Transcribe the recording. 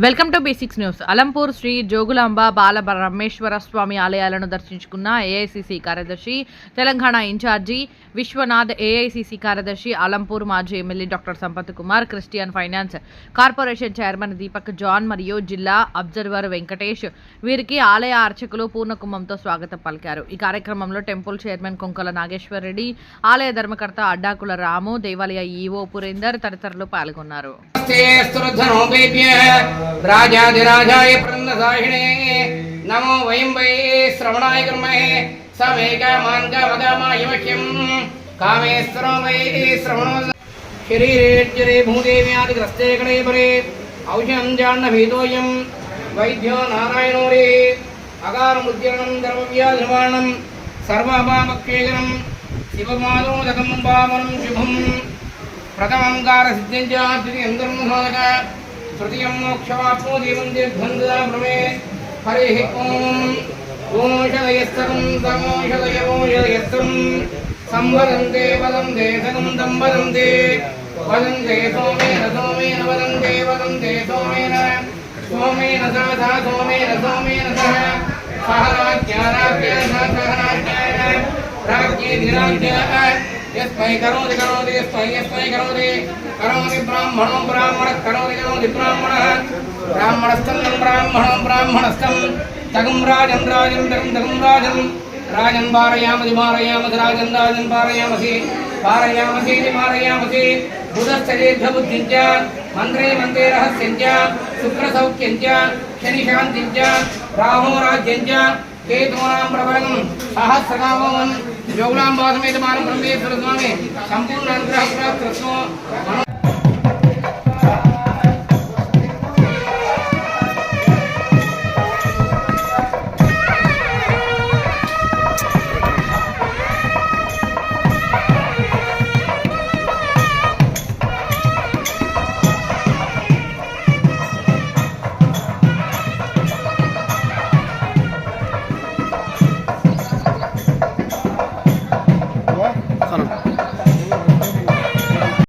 Welcome to basics news. Alampur Shri Jogulamba Bala Brahmeswara Swamy ఆలయాలను దర్శించుకున్న AICC కార్యదర్శి Telangana incharge Vishwanath AICC కార్యదర్శి అలంపూర్ మాజీ MLA doctor Sampath Kumar Christian finance corporation chairman Deepak John మరియు జిల్లా observer Venkatesh వీరికి ఆలయ అర్చకులు పూర్ణకుంభంతో స్వాగతం పలికారు. ఈ కార్యక్రమంలో టెంపుల్ చైర్మన్ కొంకల నాగేశ్వర్ రెడ్డి ఆలయ ధర్మకర్త అడ్డాకుల రాము దేవాలయ ఈవో పురేందర్ తదితరులు పాల్గొన్నారు. స్తోత్రధనోపేభ్య రాజాదిరాజాయ ప్రన్నదాహిణే నమో వయం వై శ్రవణాయ కర్మహే సవేగమాన్ గమగమాయమహ్యం కామేశ్వరో వై శ్రవణో శరీరేజ్జరే భూదేవ్యాదిగ్రస్తే కడే పరే ఔషధం జాన్న భీతోయం వైద్యో నారాయణోరే అగారముద్యరణం ధర్మవ్యాధిర్వాణం సర్వభామక్షేగనం శివమాదోదకం వామనం శుభం ప్రథమం గార సిద్ధిం సాధక तृतीयं मोक्षवाप्नो देवं दीर्घङ्गभ्रमे हरिः ॐ ओषधयस्तरं तमोषधयमोषधयस्तं संवदन्ते वदन्ते सगन्दं वदन्ते वदन्ते सोमेन सोमेन वदन्ते वदन्ते सोमेन सोमेन सा सा सोमेन सोमेन सः सः राज्ञा राज्ञा सा सः राज्ञा राज्ञे निराज्ञा यस्मै करोति करोति यस्मै यस्मै करोति करोति ब्राह्मणो ब्राह्मणः करोति करोति ब्राह्मणः ब्राह्मणस्थं ब्राह्मणो ब्राह्मणस्थं तगुं राजं राजं तगुं तगुं राजं राजं पारयामसि पारयामसि राजं राजं पारयामसि पारयामसि पारयामसि बुधश्चरेभ्यबुद्धिं च मन्त्रे मन्त्रे रहस्यं च शुक्रसौख्यं च शनिशान्तिं च राहो राज्यं च केतूनां प्रबलं सहस्रकामवन् సహస్రనామం జోగులాంబాసమేత మానం బ్రహ్మేశ్వర స్వామి సంపూర్ణ అనుగ్రహ కృష్ణ